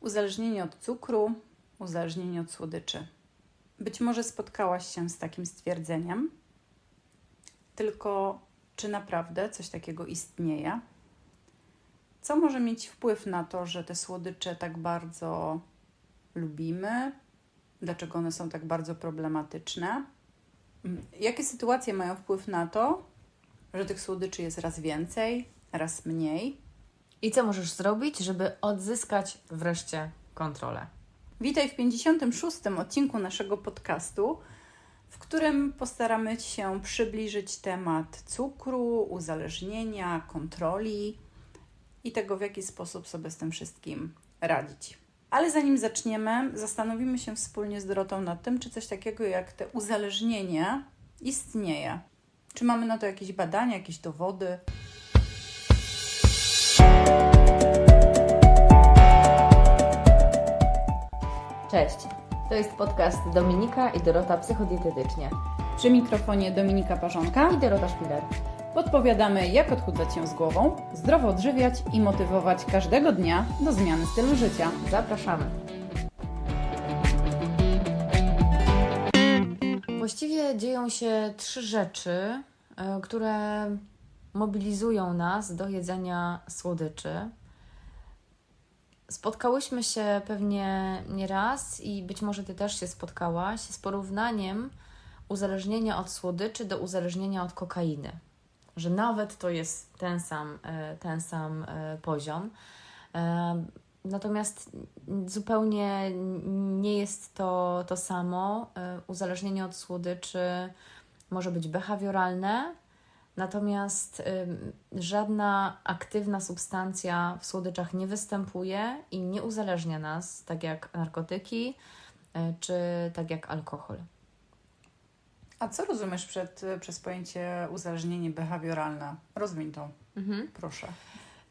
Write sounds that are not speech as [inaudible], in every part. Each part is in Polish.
Uzależnienie od cukru, uzależnienie od słodyczy. Być może spotkałaś się z takim stwierdzeniem, tylko czy naprawdę coś takiego istnieje? Co może mieć wpływ na to, że te słodycze tak bardzo lubimy? Dlaczego one są tak bardzo problematyczne? Jakie sytuacje mają wpływ na to, że tych słodyczy jest raz więcej, raz mniej? I co możesz zrobić, żeby odzyskać wreszcie kontrolę? Witaj w 56. odcinku naszego podcastu, w którym postaramy się przybliżyć temat cukru, uzależnienia, kontroli i tego, w jaki sposób sobie z tym wszystkim radzić. Ale zanim zaczniemy, zastanowimy się wspólnie z Dorotą nad tym, czy coś takiego jak te uzależnienie istnieje. Czy mamy na to jakieś badania, jakieś dowody? Cześć, to jest podcast Dominika i Dorota Psychodietetycznie Przy mikrofonie Dominika Parzonka i Dorota Szpiler. Podpowiadamy, jak odchudzać się z głową, zdrowo odżywiać i motywować każdego dnia do zmiany stylu życia. Zapraszamy. Właściwie dzieją się trzy rzeczy, e, które mobilizują nas do jedzenia słodyczy. Spotkałyśmy się pewnie nieraz i być może Ty też się spotkałaś z porównaniem uzależnienia od słodyczy do uzależnienia od kokainy. Że nawet to jest ten sam, e, ten sam e, poziom. E, Natomiast zupełnie nie jest to to samo. Uzależnienie od słodyczy może być behawioralne, natomiast ym, żadna aktywna substancja w słodyczach nie występuje i nie uzależnia nas, tak jak narkotyki y, czy tak jak alkohol. A co rozumiesz przed, przez pojęcie uzależnienie behawioralne? Rozwiń to, proszę.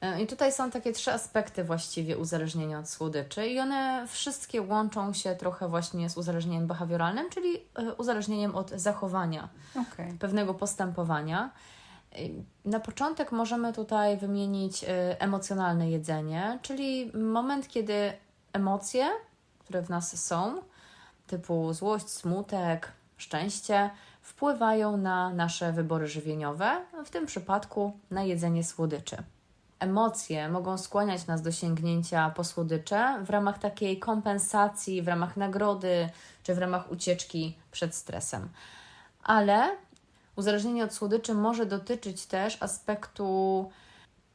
Y, I tutaj są takie trzy aspekty właściwie uzależnienia od słodyczy, i one wszystkie łączą się trochę właśnie z uzależnieniem behawioralnym, czyli y, uzależnieniem od zachowania. Okej. pewnego postępowania. Y, Na początek możemy tutaj wymienić y, emocjonalne jedzenie, czyli moment, kiedy emocje, które w nas są, typu złość, smutek, szczęście, wpływają na nasze wybory żywieniowe, w tym przypadku na jedzenie słodyczy. Emocje mogą skłaniać nas do sięgnięcia po słodycze w ramach takiej kompensacji, w ramach nagrody czy w ramach ucieczki przed stresem. Ale uzależnienie od słodyczy może dotyczyć też aspektu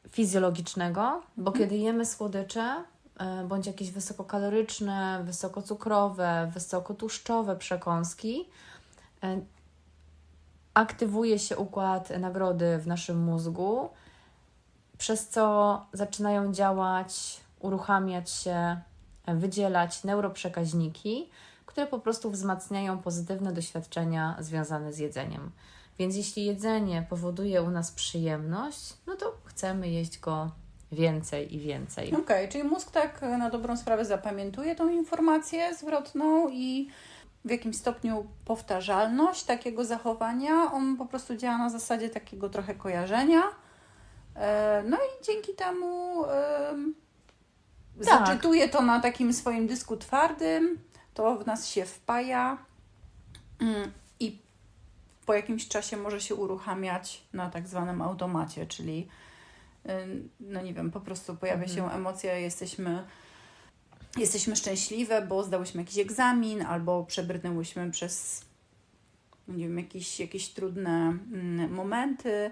fizjologicznego, bo kiedy jemy słodycze, e, bądź jakieś wysokokaloryczne, wysokocukrowe, wysokotłuszczowe przekąski, e, aktywuje się układ nagrody w naszym mózgu, przez co zaczynają działać, uruchamiać się, wydzielać neuroprzekaźniki, które po prostu wzmacniają pozytywne doświadczenia związane z jedzeniem. Więc jeśli jedzenie powoduje u nas przyjemność, no to chcemy jeść go więcej i więcej. Okej, czyli mózg tak na dobrą sprawę zapamiętuje tą informację zwrotną i w jakimś stopniu powtarzalność takiego zachowania, on po prostu działa na zasadzie takiego trochę kojarzenia. E, No i dzięki temu em, Tak. zaczytuje to na takim swoim dysku twardym, to w nas się wpaja mm, po jakimś czasie może się uruchamiać na tak zwanym automacie, czyli ym, no nie wiem, po prostu pojawia się emocja, jesteśmy, jesteśmy szczęśliwe, bo zdałyśmy jakiś egzamin albo przebrnęłyśmy przez nie wiem, jakieś, jakieś trudne mm, momenty,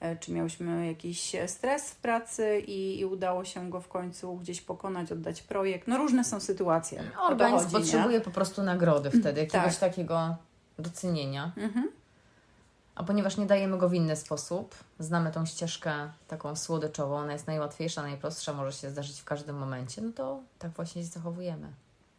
e, czy miałyśmy jakiś stres w pracy i, i udało się go w końcu gdzieś pokonać, oddać projekt. No różne są sytuacje. To Organizm potrzebuje po prostu nagrody wtedy, jakiegoś Tak. takiego docenienia. Mhm. A ponieważ nie dajemy go w inny sposób, znamy tą ścieżkę taką słodyczową, ona jest najłatwiejsza, najprostsza, może się zdarzyć w każdym momencie, no to tak właśnie się zachowujemy.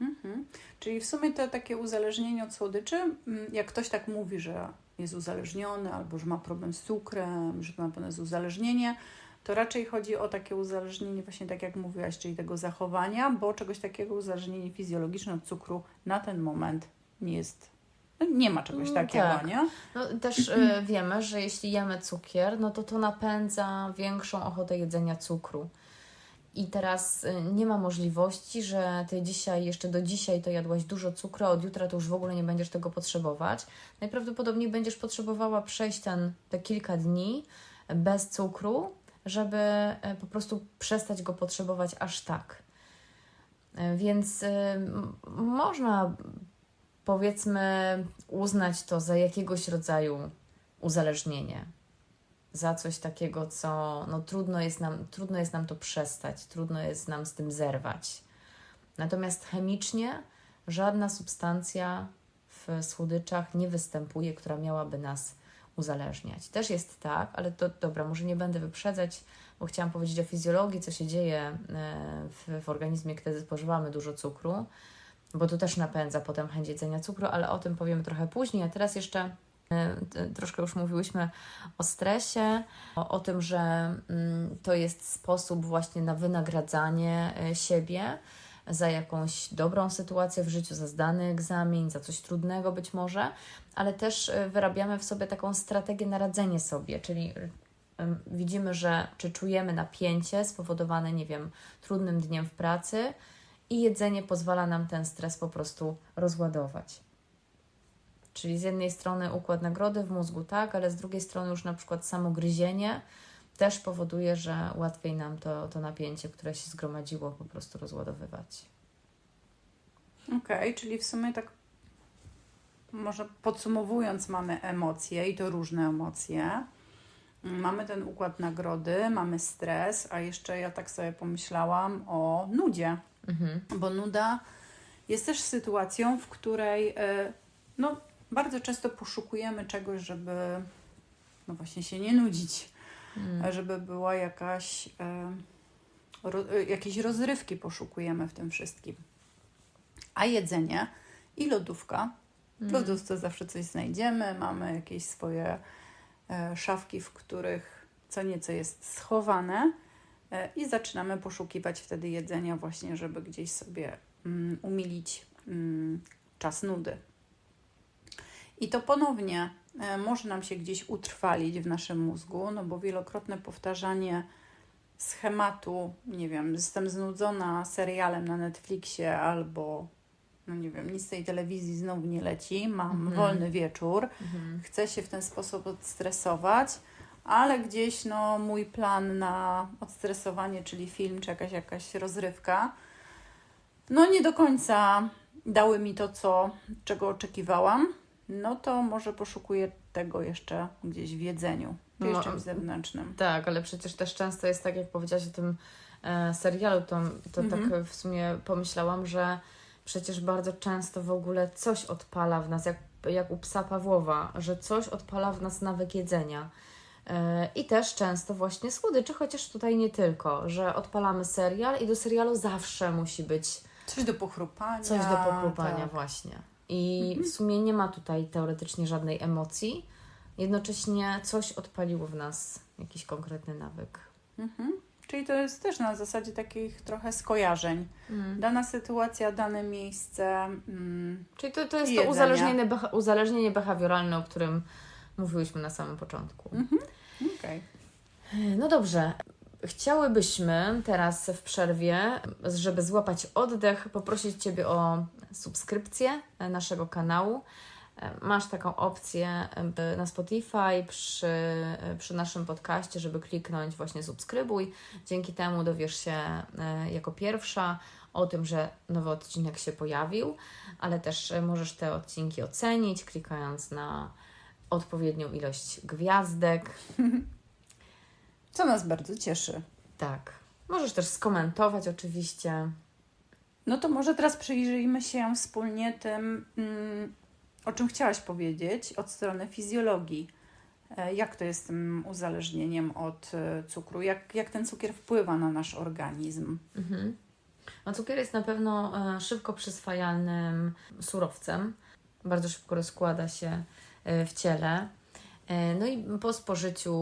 Mhm. Czyli w sumie to takie uzależnienie od słodyczy, mm, jak ktoś tak mówi, że jest uzależniony albo że ma problem z cukrem, że na pewno jest uzależnienie, to raczej chodzi o takie uzależnienie, właśnie tak jak mówiłaś, czyli tego zachowania, bo czegoś takiego uzależnienie fizjologiczne od cukru na ten moment nie jest. Nie ma czegoś Mm, takiego, tak. nie? No, też y, wiemy, że jeśli jemy cukier, no to to napędza większą ochotę jedzenia cukru. I teraz y, nie ma możliwości, że ty dzisiaj, jeszcze do dzisiaj to jadłaś dużo cukru, a od jutra to już w ogóle nie będziesz tego potrzebować. Najprawdopodobniej będziesz potrzebowała przejść ten, te kilka dni bez cukru, żeby e, po prostu przestać go potrzebować aż tak. E, Więc y, można powiedzmy uznać to za jakiegoś rodzaju uzależnienie. Za coś takiego, co no, trudno, jest nam, trudno jest nam to przestać, trudno jest nam z tym zerwać. Natomiast chemicznie żadna substancja w słodyczach nie występuje, która miałaby nas uzależniać. Też jest tak, ale to dobra, może nie będę wyprzedzać, bo chciałam powiedzieć o fizjologii, co się dzieje e, w, w organizmie, kiedy spożywamy dużo cukru, bo to też napędza potem chęć jedzenia cukru, ale o tym powiemy trochę później. A teraz jeszcze e, troszkę już mówiłyśmy o stresie, o, o tym, że mm, to jest sposób właśnie na wynagradzanie e, siebie za jakąś dobrą sytuację w życiu, za zdany egzamin, za coś trudnego być może, ale też e, wyrabiamy w sobie taką strategię na radzenie sobie, czyli widzimy, że czy czujemy napięcie spowodowane, nie wiem, trudnym dniem w pracy i jedzenie pozwala nam ten stres po prostu rozładować. Czyli z jednej strony układ nagrody w mózgu, tak, ale z drugiej strony już na przykład samo gryzienie też powoduje, że łatwiej nam to, to napięcie, które się zgromadziło, po prostu rozładowywać. Okej, czyli w sumie tak może podsumowując, mamy emocje i to różne emocje. Mamy ten układ nagrody, mamy stres, a jeszcze ja tak sobie pomyślałam o nudzie, Mhm. bo nuda jest też sytuacją, w której e, no, bardzo często poszukujemy czegoś, żeby no właśnie się nie nudzić, Mm. żeby była jakaś, e, ro, e, jakieś rozrywki poszukujemy w tym wszystkim. A jedzenie i lodówka. W Mm. lodówce zawsze coś znajdziemy, mamy jakieś swoje szafki, w których co nieco jest schowane i zaczynamy poszukiwać wtedy jedzenia właśnie, żeby gdzieś sobie mm, umilić mm, czas nudy. I to ponownie e, może nam się gdzieś utrwalić w naszym mózgu, no bo wielokrotne powtarzanie schematu, nie wiem, jestem znudzona serialem na Netflixie albo, no nie wiem, nic z tej telewizji znowu nie leci, mam Mhm. wolny wieczór, Mhm. chcę się w ten sposób odstresować, ale gdzieś no, mój plan na odstresowanie, czyli film czy jakaś, jakaś rozrywka, no nie do końca dały mi to, co, czego oczekiwałam, no to może poszukuję tego jeszcze gdzieś w jedzeniu, No, no, czymś zewnętrznym. Tak, ale przecież też często jest tak, jak powiedziałaś o tym e, serialu, to, to Mhm. tak w sumie pomyślałam, że przecież bardzo często w ogóle coś odpala w nas, jak, jak u psa Pawłowa, że coś odpala w nas nawyk jedzenia. E, I też często właśnie słodyczy, chociaż tutaj nie tylko, że odpalamy serial i do serialu zawsze musi być Coś do pochrupania. coś do pochlupania tak. właśnie. I w sumie nie ma tutaj teoretycznie żadnej emocji. Jednocześnie coś odpaliło w nas jakiś konkretny nawyk. Mhm. Czyli to jest też na zasadzie takich trochę skojarzeń. Mm. Dana sytuacja, dane miejsce. Mm, Czyli to, to jest to Jedzenia. uzależnienie, beha- uzależnienie behawioralne, o którym mówiłyśmy na samym początku. Mhm. No dobrze. Chciałybyśmy teraz w przerwie, żeby złapać oddech, poprosić Ciebie o subskrypcję naszego kanału. Masz taką opcję e, na Spotify przy, przy naszym podcaście, żeby kliknąć właśnie subskrybuj. Dzięki temu dowiesz się e, jako pierwsza o tym, że nowy odcinek się pojawił, ale też e, możesz te odcinki ocenić, klikając na odpowiednią ilość gwiazdek. [laughs] Co nas bardzo cieszy. Tak. Możesz też skomentować oczywiście. No to może teraz przyjrzyjmy się wspólnie tym, mm, o czym chciałaś powiedzieć od strony fizjologii. E, Jak to jest z tym uzależnieniem od e, cukru? Jak, jak ten cukier wpływa na nasz organizm? Mhm. No, cukier jest na pewno e, szybko przyswajalnym surowcem. Bardzo szybko rozkłada się w ciele. No i po spożyciu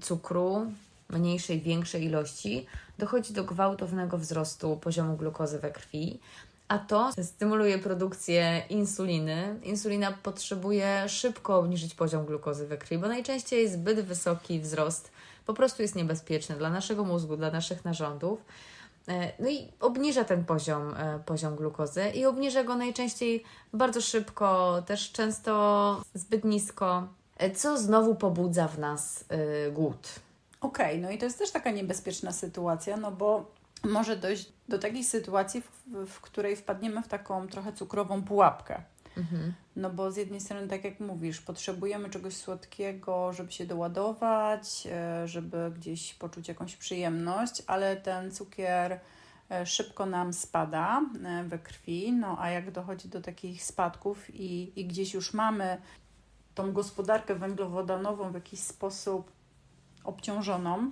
cukru, mniejszej, większej ilości, dochodzi do gwałtownego wzrostu poziomu glukozy we krwi, a to stymuluje produkcję insuliny. Insulina potrzebuje szybko obniżyć poziom glukozy we krwi, bo najczęściej zbyt wysoki wzrost po prostu jest niebezpieczny dla naszego mózgu, dla naszych narządów. E, No i obniża ten poziom, e, poziom glukozy i obniża go najczęściej bardzo szybko, też często zbyt nisko, co znowu pobudza w nas e, głód. Okej, no i to jest też taka niebezpieczna sytuacja, no bo może dojść do takiej sytuacji, w, w której wpadniemy w taką trochę cukrową pułapkę. No bo z jednej strony, tak jak mówisz, potrzebujemy czegoś słodkiego, żeby się doładować, e, żeby gdzieś poczuć jakąś przyjemność, ale ten cukier e, szybko nam spada e, we krwi, no a jak dochodzi do takich spadków i, i gdzieś już mamy tą gospodarkę węglowodanową w jakiś sposób obciążoną,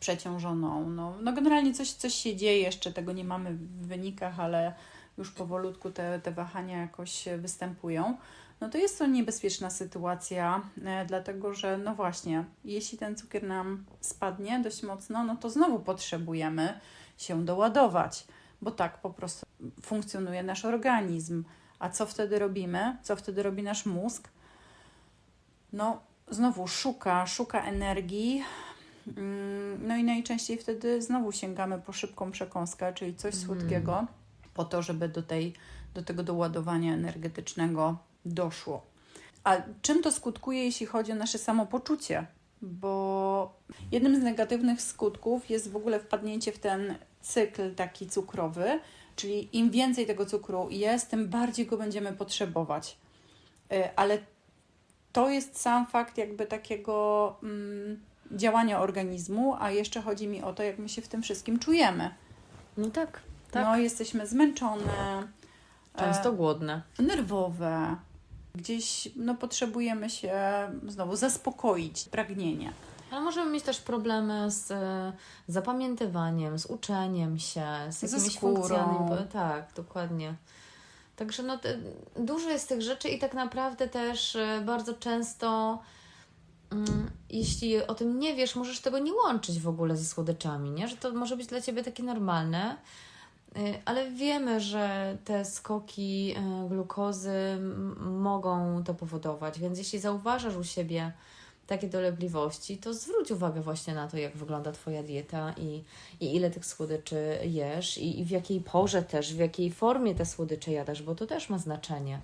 przeciążoną, no, no generalnie coś, coś się dzieje, jeszcze tego nie mamy w wynikach, ale już powolutku te, te wahania jakoś występują, no to jest to niebezpieczna sytuacja, e, dlatego że no właśnie, jeśli ten cukier nam spadnie dość mocno, no to znowu potrzebujemy się doładować, bo tak po prostu funkcjonuje nasz organizm. A co wtedy robimy? Co wtedy robi nasz mózg? No, znowu szuka, szuka energii. Mm, No i najczęściej wtedy znowu sięgamy po szybką przekąskę, czyli coś słodkiego, po to, żeby do, tej, do tego doładowania energetycznego doszło. A czym to skutkuje, jeśli chodzi o nasze samopoczucie? Bo jednym z negatywnych skutków jest w ogóle wpadnięcie w ten cykl taki cukrowy, czyli im więcej tego cukru jest, tym bardziej go będziemy potrzebować. Y, Ale to jest sam fakt jakby takiego mm, działania organizmu, a jeszcze chodzi mi o to, jak my się w tym wszystkim czujemy. No tak, tak. No, jesteśmy zmęczone, Często głodne. e, nerwowe, gdzieś no, potrzebujemy się znowu zaspokoić pragnienie. Ale możemy mieć też problemy z e, zapamiętywaniem, z uczeniem się, z jakimiś funkcjami. Tak, dokładnie. Także no, te, dużo jest tych rzeczy i tak naprawdę też e, bardzo często, mm, jeśli o tym nie wiesz, możesz tego nie łączyć w ogóle ze słodyczami, nie? Że to może być dla Ciebie takie normalne. Y, Ale wiemy, że te skoki y, glukozy mogą to powodować, więc jeśli zauważasz u siebie takie dolegliwości, to zwróć uwagę właśnie na to, jak wygląda Twoja dieta i, i ile tych słodyczy jesz i, i w jakiej porze też, w jakiej formie te słodycze jadasz, bo to też ma znaczenie.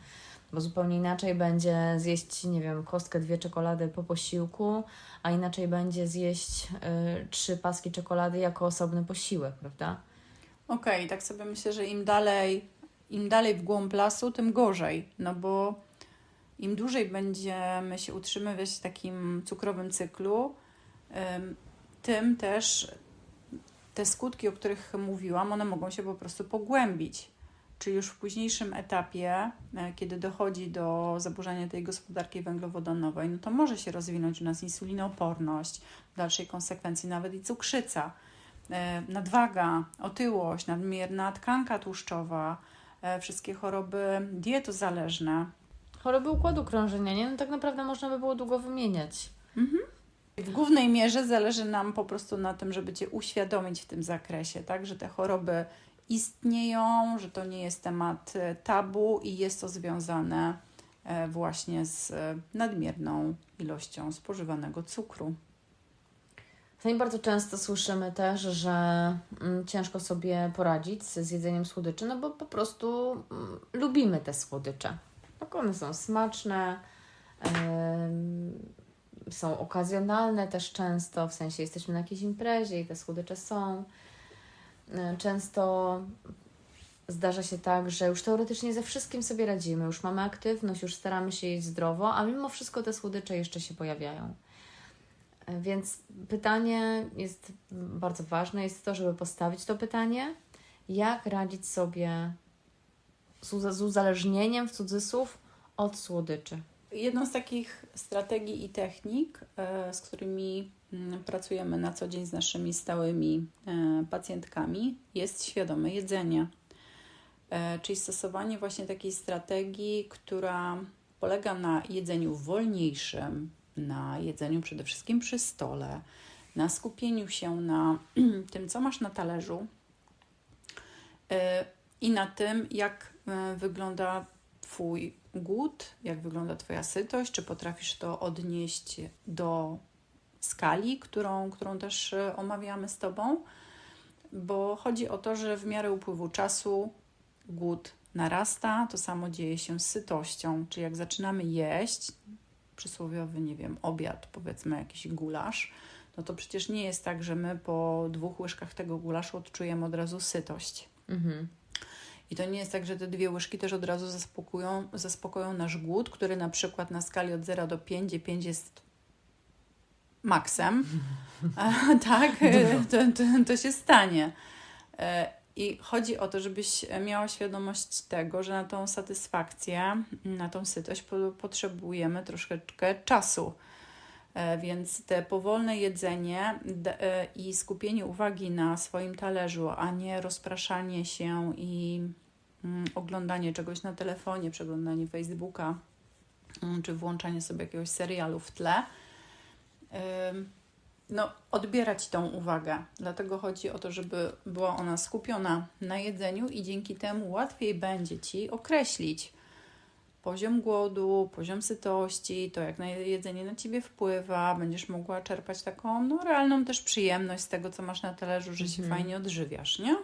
Bo zupełnie inaczej będzie zjeść, nie wiem, kostkę, dwie czekolady po posiłku, a inaczej będzie zjeść y, trzy paski czekolady jako osobny posiłek, prawda? Okej, tak sobie myślę, że im dalej, im dalej w głąb lasu, tym gorzej, no bo im dłużej będziemy się utrzymywać w takim cukrowym cyklu, ym, tym też te skutki, o których mówiłam, one mogą się po prostu pogłębić. Czyli już w późniejszym etapie, e, kiedy dochodzi do zaburzenia tej gospodarki węglowodanowej, no to może się rozwinąć u nas insulinooporność, w dalszej konsekwencji nawet i cukrzyca e, nadwaga, otyłość, nadmierna tkanka tłuszczowa, e, wszystkie choroby dietozależne. Choroby układu krążenia, nie? No tak naprawdę można by było długo wymieniać. W głównej mierze zależy nam po prostu na tym, żeby Cię uświadomić w tym zakresie, tak, że te choroby istnieją, że to nie jest temat e, tabu i jest to związane e, właśnie z e, nadmierną ilością spożywanego cukru. I bardzo często słyszymy też, że mm, ciężko sobie poradzić z z jedzeniem słodyczy, no bo po prostu mm, lubimy te słodycze. Tak one są smaczne, em, są okazjonalne też często, w sensie jesteśmy na jakiejś imprezie i te słodycze są. E, Często zdarza się tak, że już teoretycznie ze wszystkim sobie radzimy, już mamy aktywność, już staramy się jeść zdrowo, a mimo wszystko te słodycze jeszcze się pojawiają. E, Więc pytanie jest bardzo ważne, jest to, żeby postawić to pytanie, jak radzić sobie z, uza- z uzależnieniem w cudzysłów od słodyczy. Jedną z takich strategii i technik, e, z którymi mm, pracujemy na co dzień z naszymi stałymi e, pacjentkami, jest świadome jedzenie. E, Czyli stosowanie właśnie takiej strategii, która polega na jedzeniu wolniejszym, na jedzeniu przede wszystkim przy stole, na skupieniu się na [clears throat] tym, co masz na talerzu i na tym, jak wygląda Twój głód, jak wygląda Twoja sytość, czy potrafisz to odnieść do skali, którą, którą też e, omawiamy z Tobą, bo chodzi o to, że w miarę upływu czasu głód narasta, to samo dzieje się z sytością, czyli jak zaczynamy jeść, przysłowiowy, nie wiem, obiad, powiedzmy jakiś gulasz, no to przecież nie jest tak, że my po dwóch łyżkach tego gulaszu odczujemy od razu sytość. Mhm. I to nie jest tak, że te dwie łyżki też od razu zaspokoją, zaspokoją nasz głód, który na przykład na skali od 0 do 5, gdzie 5 jest maksem, [laughs] tak, to, to, to się stanie. E, I chodzi o to, żebyś miała świadomość tego, że na tą satysfakcję, na tą sytość po, potrzebujemy troszeczkę czasu. E, Więc te powolne jedzenie e, i skupienie uwagi na swoim talerzu, a nie rozpraszanie się i mm, oglądanie czegoś na telefonie, przeglądanie Facebooka, mm, czy włączanie sobie jakiegoś serialu w tle, no, odbierać tą uwagę. Dlatego chodzi o to, żeby była ona skupiona na jedzeniu i dzięki temu łatwiej będzie Ci określić poziom głodu, poziom sytości, to jak na jedzenie na Ciebie wpływa, będziesz mogła czerpać taką no, realną też przyjemność z tego, co masz na talerzu, że się Mhm. fajnie odżywiasz, nie?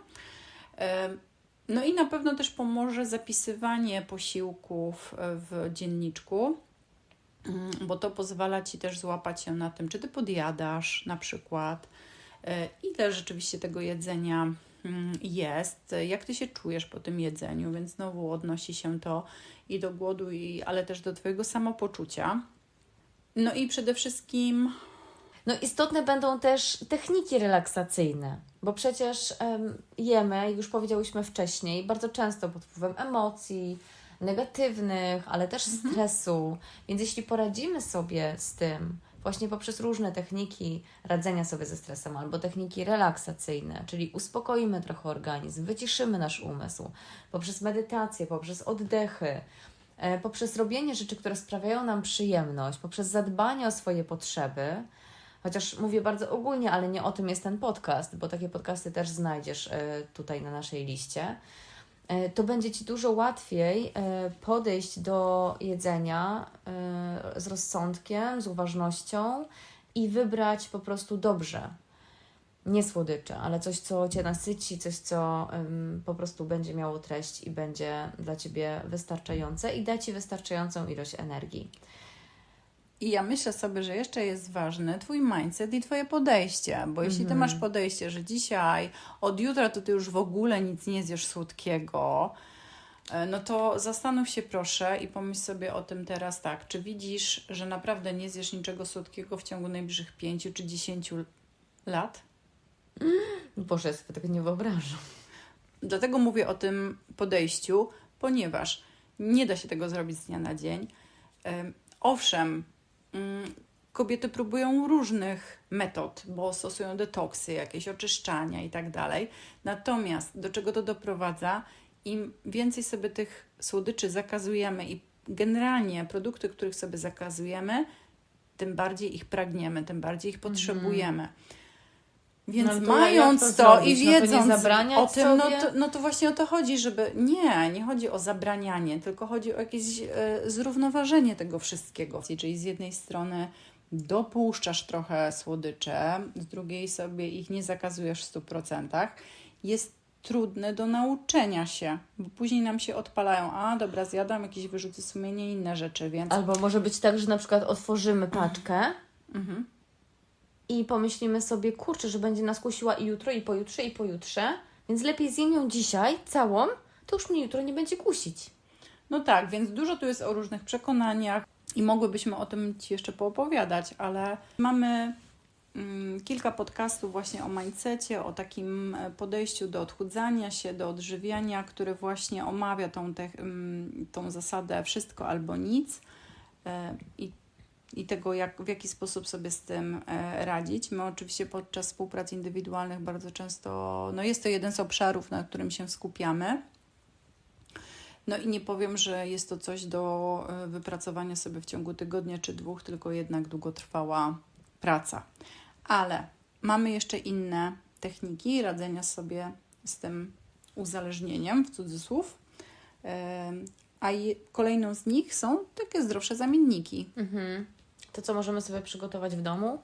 No i na pewno też pomoże zapisywanie posiłków e, w dzienniczku, mm, bo to pozwala Ci też złapać się na tym, czy Ty podjadasz na przykład, e, ile rzeczywiście tego jedzenia jest, e, jak Ty się czujesz po tym jedzeniu, więc znowu odnosi się to i do głodu, i, ale też do Twojego samopoczucia. No i przede wszystkim No istotne będą też techniki relaksacyjne, bo przecież em, jemy, już powiedziałyśmy wcześniej, bardzo często pod wpływem emocji negatywnych, ale też stresu. Więc jeśli poradzimy sobie z tym właśnie poprzez różne techniki radzenia sobie ze stresem albo techniki relaksacyjne, czyli uspokoimy trochę organizm, wyciszymy nasz umysł poprzez medytację, poprzez oddechy, e, poprzez robienie rzeczy, które sprawiają nam przyjemność, poprzez zadbanie o swoje potrzeby, Chociaż mówię bardzo ogólnie, ale nie o tym jest ten podcast, bo takie podcasty też znajdziesz e, tutaj na naszej liście. E, To będzie Ci dużo łatwiej e, podejść do jedzenia e, z rozsądkiem, z uważnością i wybrać po prostu dobrze. Nie słodycze, ale coś, co Cię nasyci, coś, co po prostu będzie miało treść i będzie dla Ciebie wystarczające i da Ci wystarczającą ilość energii. I ja myślę sobie, że jeszcze jest ważny Twój mindset i Twoje podejście, bo jeśli Ty Mhm. masz podejście, że dzisiaj, od jutra to Ty już w ogóle nic nie zjesz słodkiego, e, no to zastanów się proszę i pomyśl sobie o tym teraz tak, czy widzisz, że naprawdę nie zjesz niczego słodkiego w ciągu najbliższych 5 czy 10 lat? Boże, ja sobie tego nie wyobrażam. Dlatego mówię o tym podejściu, ponieważ nie da się tego zrobić z dnia na dzień. Owszem, kobiety próbują różnych metod, bo stosują detoksy, jakieś oczyszczania i tak dalej. Natomiast do czego to doprowadza? Im więcej sobie tych słodyczy zakazujemy i generalnie produkty, których sobie zakazujemy, tym bardziej ich pragniemy, tym bardziej ich potrzebujemy. Więc No to mając to to, i No to wiedząc o tym, no to, no to właśnie o to chodzi, żeby. Nie, nie chodzi o zabranianie, tylko chodzi o jakieś e, zrównoważenie tego wszystkiego. Czyli z jednej strony dopuszczasz trochę słodycze, z drugiej sobie ich nie zakazujesz w 100%. Jest trudne do nauczenia się, bo później nam się odpalają, a dobra, zjadam jakieś wyrzuty sumienia i inne rzeczy, więc Albo może być tak, że na przykład otworzymy paczkę Mhm. I pomyślimy sobie, kurczę, że będzie nas kusiła i jutro, i pojutrze, i pojutrze, więc lepiej zjem ją dzisiaj całą, to już mnie jutro nie będzie kusić. No tak, więc dużo tu jest o różnych przekonaniach i mogłybyśmy o tym Ci jeszcze poopowiadać, ale mamy mm, kilka podcastów właśnie o mindsetie, o takim e, podejściu do odchudzania się, do odżywiania, który właśnie omawia tą, te, mm, tą zasadę wszystko albo nic e, i, i tego, jak, w jaki sposób sobie z tym e, radzić. My oczywiście podczas współprac indywidualnych bardzo często, no jest to jeden z obszarów, na którym się skupiamy. No i nie powiem, że jest to coś do e, wypracowania sobie w ciągu tygodnia czy dwóch, tylko jednak długotrwała praca. Ale mamy jeszcze inne techniki radzenia sobie z tym uzależnieniem, w cudzysłów. Em, A kolejną z nich są takie zdrowsze zamienniki. Mhm. To, co możemy sobie przygotować w domu,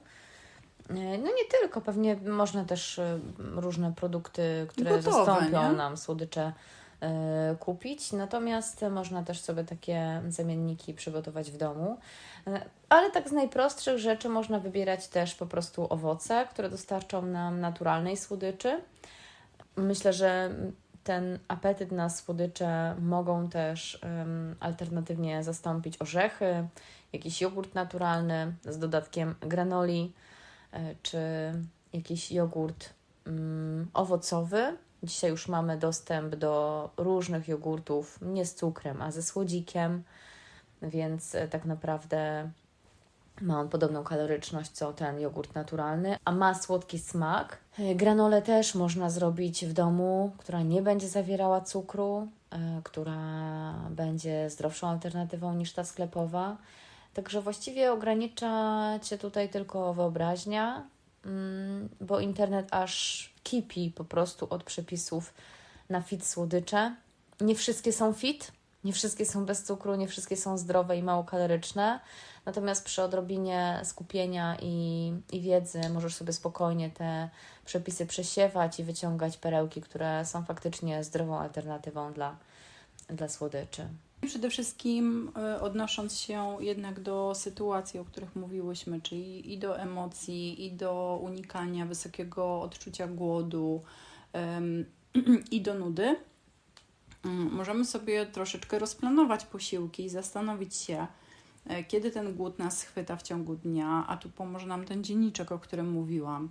E, No nie tylko, pewnie można też e, różne produkty, które Gotowe, zastąpią nie? nam słodycze e, kupić, natomiast można też sobie takie zamienniki przygotować w domu. Ale tak z najprostszych rzeczy można wybierać też po prostu owoce, które dostarczą nam naturalnej słodyczy. Myślę, że ten apetyt na słodycze mogą też alternatywnie zastąpić orzechy, jakiś jogurt naturalny z dodatkiem granoli, e, czy jakiś jogurt mm, owocowy. Dzisiaj już mamy dostęp do różnych jogurtów, nie z cukrem, a ze słodzikiem, więc e, tak naprawdę ma on podobną kaloryczność co ten jogurt naturalny, a ma słodki smak. E, Granolę też można zrobić w domu, która nie będzie zawierała cukru, która będzie zdrowszą alternatywą niż ta sklepowa. Także właściwie ogranicza Cię tutaj tylko wyobraźnia, mm, bo internet aż kipi po prostu od przepisów na fit słodycze. Nie wszystkie są fit, nie wszystkie są bez cukru, nie wszystkie są zdrowe i mało kaloryczne. Natomiast przy odrobinie skupienia i, i wiedzy możesz sobie spokojnie te przepisy przesiewać i wyciągać perełki, które są faktycznie zdrową alternatywą dla, dla słodyczy. Przede wszystkim y, odnosząc się jednak do sytuacji, o których mówiłyśmy, czyli i do emocji, i do unikania wysokiego odczucia głodu, [clears throat] i do nudy, ym, możemy sobie troszeczkę rozplanować posiłki i zastanowić się, e, kiedy ten głód nas chwyta w ciągu dnia, a tu pomoże nam ten dzienniczek, o którym mówiłam.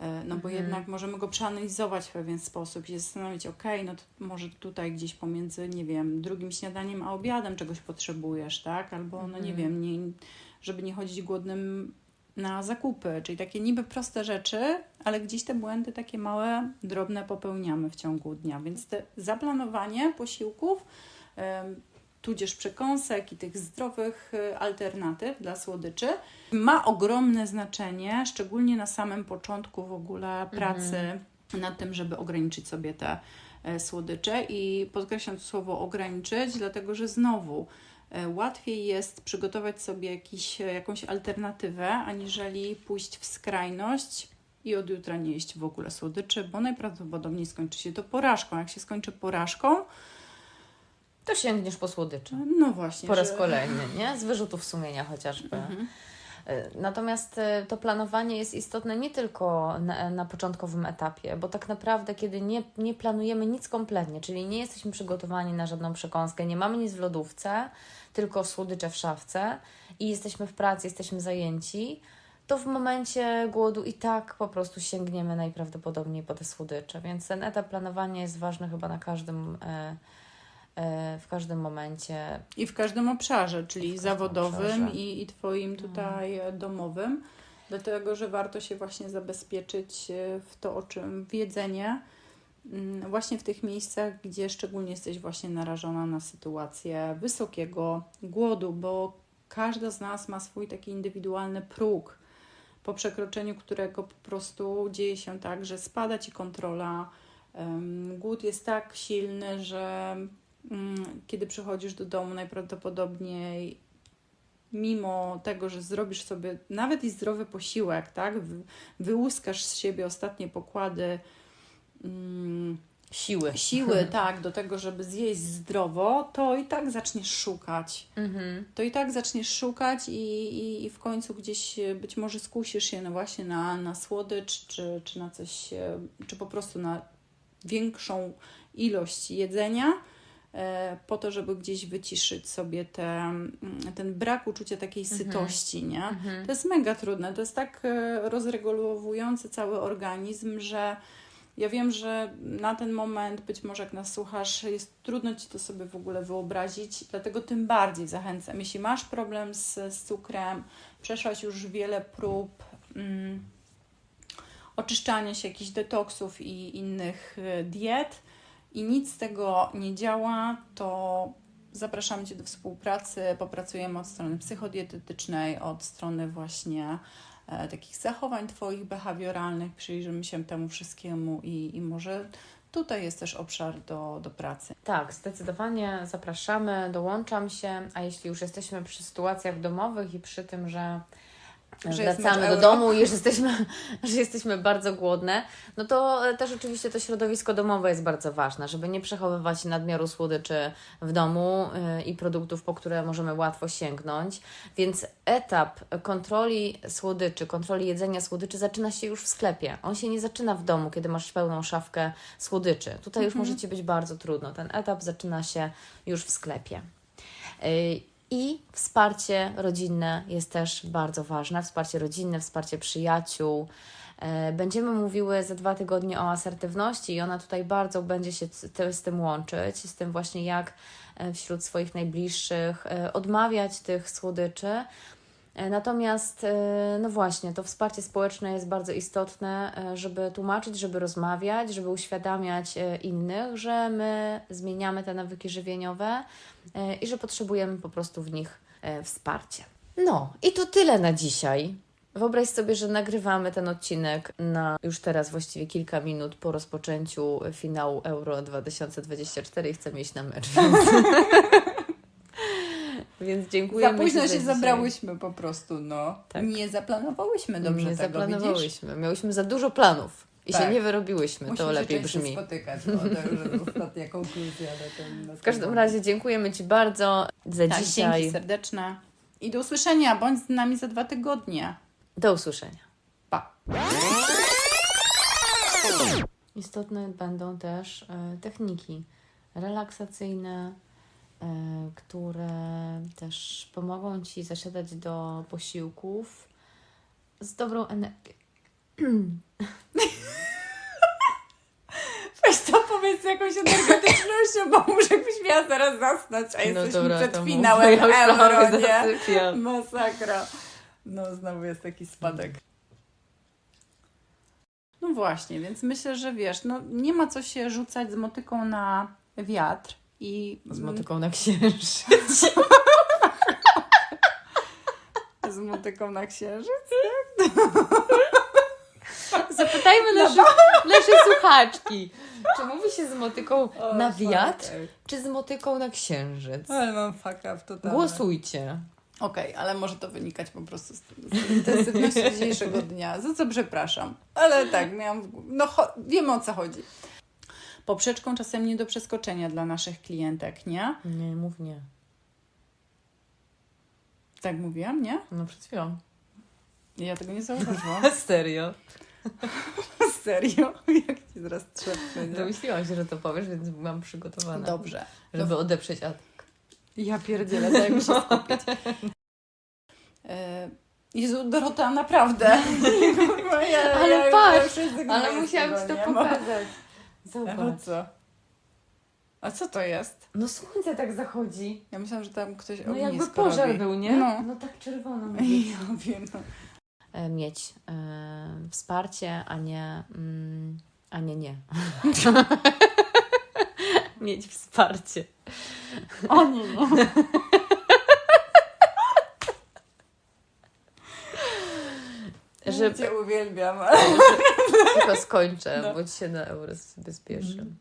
E, No bo Mhm. jednak możemy go przeanalizować w pewien sposób i zastanowić, ok, no to może tutaj gdzieś pomiędzy, nie wiem, drugim śniadaniem a obiadem czegoś potrzebujesz, tak? Albo, no nie Mhm. wiem, nie, żeby nie chodzić głodnym na zakupy, czyli takie niby proste rzeczy, ale gdzieś te błędy takie małe, drobne popełniamy w ciągu dnia, więc te zaplanowanie posiłków, tudzież przekąsek i tych zdrowych y, alternatyw dla słodyczy. Ma ogromne znaczenie, szczególnie na samym początku w ogóle pracy nad tym, żeby ograniczyć sobie te e, słodycze. I podkreślam to słowo ograniczyć, dlatego że znowu e, łatwiej jest przygotować sobie jakiś, e, jakąś alternatywę, aniżeli pójść w skrajność i od jutra nie jeść w ogóle słodyczy, bo najprawdopodobniej skończy się to porażką. Jak się skończy porażką, To sięgniesz po słodycze. no właśnie. Po raz że- kolejny, nie? Z wyrzutów sumienia chociażby. Mhm. Y, Natomiast y, to planowanie jest istotne nie tylko na, na początkowym etapie, bo tak naprawdę, kiedy nie, nie planujemy nic kompletnie, czyli nie jesteśmy przygotowani na żadną przekąskę, nie mamy nic w lodówce, tylko słodycze w szafce i jesteśmy w pracy, jesteśmy zajęci, to w momencie głodu i tak po prostu sięgniemy najprawdopodobniej po te słodycze. Więc ten etap planowania jest ważny chyba na każdym, e, e, w każdym momencie. I w każdym obszarze, czyli każdym zawodowym obszarze. No. i, i Twoim tutaj e, domowym, dlatego że warto się właśnie zabezpieczyć e, w to, o czym w jedzenie, mm, właśnie w tych miejscach, gdzie szczególnie jesteś właśnie narażona na sytuację wysokiego głodu, bo każda z nas ma swój taki indywidualny próg, po przekroczeniu którego po prostu dzieje się tak, że spada Ci kontrola. Głód jest tak silny, że kiedy przychodzisz do domu, najprawdopodobniej mimo tego, że zrobisz sobie nawet i zdrowy posiłek, tak, wy- wyłuskasz z siebie ostatnie pokłady mm, Siły. siły, [laughs] tak, do tego, żeby zjeść zdrowo, to i tak zaczniesz szukać. Mhm. To i tak zaczniesz szukać i, i, i w końcu gdzieś być może skusisz się no właśnie na, na słodycz, czy, czy na coś, e, czy po prostu na większą ilość jedzenia, po to, żeby gdzieś wyciszyć sobie te, mm, ten brak uczucia takiej Mhm. sytości, nie? Mhm. To jest mega trudne. To jest tak e, rozregulowujący cały organizm, że ja wiem, że na ten moment, być może jak nas słuchasz, jest trudno ci to sobie w ogóle wyobrazić, dlatego tym bardziej zachęcam. Jeśli masz problem z, z cukrem, przeszłaś już wiele prób mm, oczyszczania się, jakichś detoksów i innych e, diet i nic z tego nie działa, to zapraszamy Cię do współpracy. Popracujemy od strony psychodietetycznej, od strony właśnie e, takich zachowań Twoich behawioralnych, przyjrzymy się temu wszystkiemu i, i może tutaj jest też obszar do, do pracy. Tak, zdecydowanie zapraszamy, dołączam się, a jeśli już jesteśmy przy sytuacjach domowych i przy tym, że wracamy do domu i że jesteśmy, [laughs] że jesteśmy bardzo głodne, no to e, też oczywiście to środowisko domowe jest bardzo ważne, żeby nie przechowywać nadmiaru słodyczy w domu y, i produktów, po które możemy łatwo sięgnąć. Więc etap kontroli słodyczy, kontroli jedzenia słodyczy zaczyna się już w sklepie. On się nie zaczyna w domu, kiedy masz pełną szafkę słodyczy. Tutaj już może Ci być bardzo trudno. Ten etap zaczyna się już w sklepie. I wsparcie rodzinne jest też bardzo ważne. Wsparcie rodzinne, wsparcie przyjaciół. E, Będziemy mówiły za dwa tygodnie o asertywności i ona tutaj bardzo będzie się z tym łączyć, z tym właśnie jak e, wśród swoich najbliższych e, odmawiać tych słodyczy. E, Natomiast, e, no właśnie, to wsparcie społeczne jest bardzo istotne, e, żeby tłumaczyć, żeby rozmawiać, żeby uświadamiać innych, że my zmieniamy te nawyki żywieniowe i że potrzebujemy po prostu w nich wsparcie. No, i to tyle na dzisiaj. Wyobraź sobie, że nagrywamy ten odcinek na już teraz właściwie kilka minut po rozpoczęciu finału Euro 2024 i chcemy iść na mecz. Więc, [laughs] więc dziękujemy Za późno się dzisiaj. zabrałyśmy po prostu, no. Tak. Nie zaplanowałyśmy dobrze nie tego, zaplanowałyśmy. widzisz? Miałyśmy za dużo planów i się Tak. nie wyrobiłyśmy. Musimy to się lepiej częściej brzmi. spotykać. O, to już jest ostatnia konkluzja. Na ten, na W każdym ten razie dziękujemy Ci bardzo za Tak, dzisiaj. dzięki serdeczne. I do usłyszenia. Bądź z nami za dwa tygodnie. Do usłyszenia. Pa. Istotne będą też e, techniki relaksacyjne, które też pomogą Ci zasiadać do posiłków z dobrą energią. Weź to powiedz z jakąś energetycznością, bo muszę jakbyś miała zaraz zasnąć, a jesteśmy przed No to mów, finałem ja euro, nie? Masakra. No, znowu jest taki spadek. No właśnie, więc myślę, że wiesz, no nie ma co się rzucać z motyką na wiatr i Z motyką na księżyc. z motyką na księżyc. Zapytajmy naszych, naszej słuchaczki, czy mówi się z motyką na wiatr, czy z motyką na księżyc? Ale mam fuck up totalny. Głosujcie. Okej, ale może to wynikać po prostu z, z intensywności dzisiejszego dnia, za co przepraszam. Ale tak, miałam. No, wiemy o co chodzi. Poprzeczką czasem nie do przeskoczenia dla naszych klientek, nie? Nie, mów nie. Tak mówiłam, nie? No przed chwilą. Ja tego nie zauważyłam. [laughs] Serio? [laughs] Serio? Jak ci zaraz trzepnę? Domyśliłam się, że to powiesz, więc byłam przygotowana, Dobrze. żeby odeprzeć atak. Ja pierdzielę, daj mi się skupić. E, Jezu, Dorota, naprawdę. [laughs] Ja, Ale ja, patrz, Ale musiałam ci to pokazać. A Zobacz. co? A co to jest? No słońce tak zachodzi. Ja myślałam, że tam ktoś No jakby pożar robi. był, nie? No. No tak czerwono. [laughs] Ja wiem, no. E, Mieć e, wsparcie, a nie... Mm, a nie nie. [laughs] [laughs] Mieć wsparcie. O nie, nie. Że, cię uwielbiam. [laughs] tylko skończę, No. bo ci się na euro spieszy. Mhm.